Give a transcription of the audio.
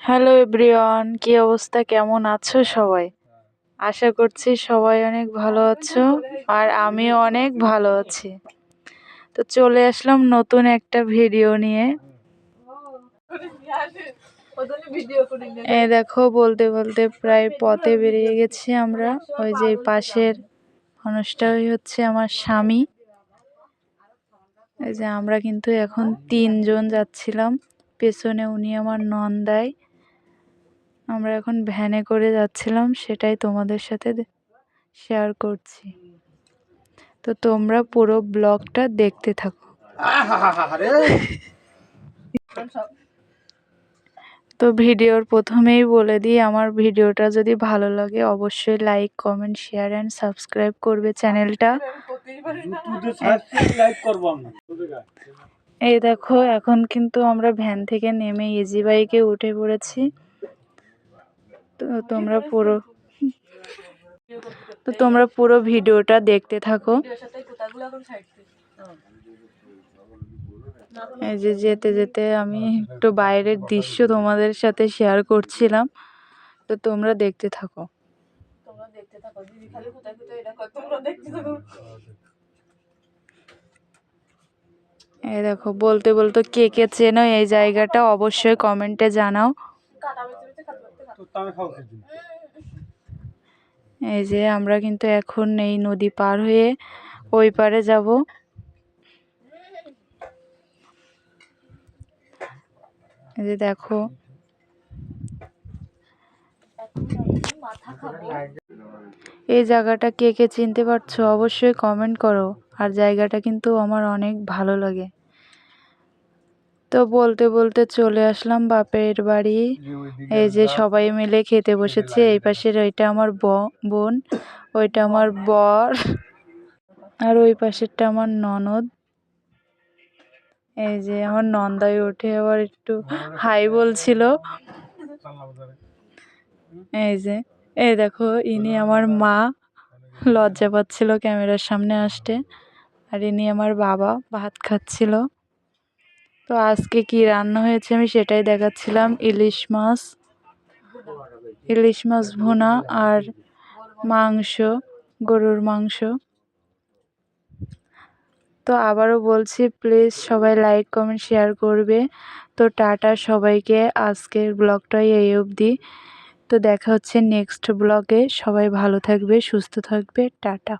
Hello everyone কি অবস্থা? কেমন আছো সবাই? আশা করছি সবাই অনেক ভালো আছো আর আমিও অনেক ভালো আছি। তো চলে আসলাম নতুন একটা ভিডিও নিয়ে। এই দেখো, বলতে বলতে প্রায় পথে বেরিয়ে গেছি আমরা। ওই যে পাশের মানুষটাই হচ্ছে আমার স্বামী। এই যে আমরা কিন্তু এখন তিনজন যাচ্ছিলাম। পেছনে উনি আমার নন্দায় আমরা এখন ভ্যানে করে যাচ্ছিলাম সেটাই তোমাদের সাথে শেয়ার করছি। তো তোমরা পুরো ব্লগটা দেখতে থাকো। তো ভিডিওর প্রথমেই বলে দিই আমার ভিডিওটা যদি ভালো লাগে অবশ্যই like comment share and subscribe করবে চ্যানেলটা। এই দেখো এখন কিন্তু আমরা ভ্যান থেকে নেমে ইজি বাইকে উঠে পড়েছি। তো তোমরা পুরো তো তোমরা পুরো ভিডিওটা দেখতে থাকো। এই যে যেতে যেতে আমি একটু বাইরের দৃশ্য তোমাদের সাথে শেয়ার করছিলাম তো তোমরা দেখতে থাকো। এই দেখো বলতে বলতে কে কে চেনো এই জায়গাটা অবশ্যই কমেন্টে জানাও। এই যে আমরা কিন্তু এখন এই নদী পার হয়ে ওই পারে যাব। এই যে দেখো। এই জায়গাটা কে কে চিনতে পারছ অবশ্যই কমেন্ট করো। আর জায়গাটা কিন্তু আমার অনেক ভালো লাগে। তো বলতে বলতে চলে আসলাম বাপের বাড়ি। এই যে সবাই মিলে খেতে বসেছে, এই পাশের ওইটা আমার বোন, ওইটা আমার বর, আর ওই পাশেরটা আমার ননদ। এই যে আমার নন্দায় উঠে আবার একটু হাই বলছিল। এই যে, এই দেখো, ইনি আমার মা, লজ্জা পাচ্ছিল ক্যামেরার সামনে আসতে, আর ইনি আমার বাবা, ভাত খাচ্ছিল। তো আজকে কি রান্না হয়েছে আমি সেটাই দেখাচ্ছিলাম। ইলিশ মাছ ইলিশ মাছ ভুনা আর মাংস, গরুর মাংস। তো আবারও বলছি, প্লিজ সবাই লাইক, কমেন্ট, শেয়ার করবে। তো টাটা সবাইকে, আজকের ব্লগটাই এই অবধি। তো দেখা হচ্ছে নেক্সট ব্লগে। সবাই ভালো থাকবে, সুস্থ থাকবে। টাটা।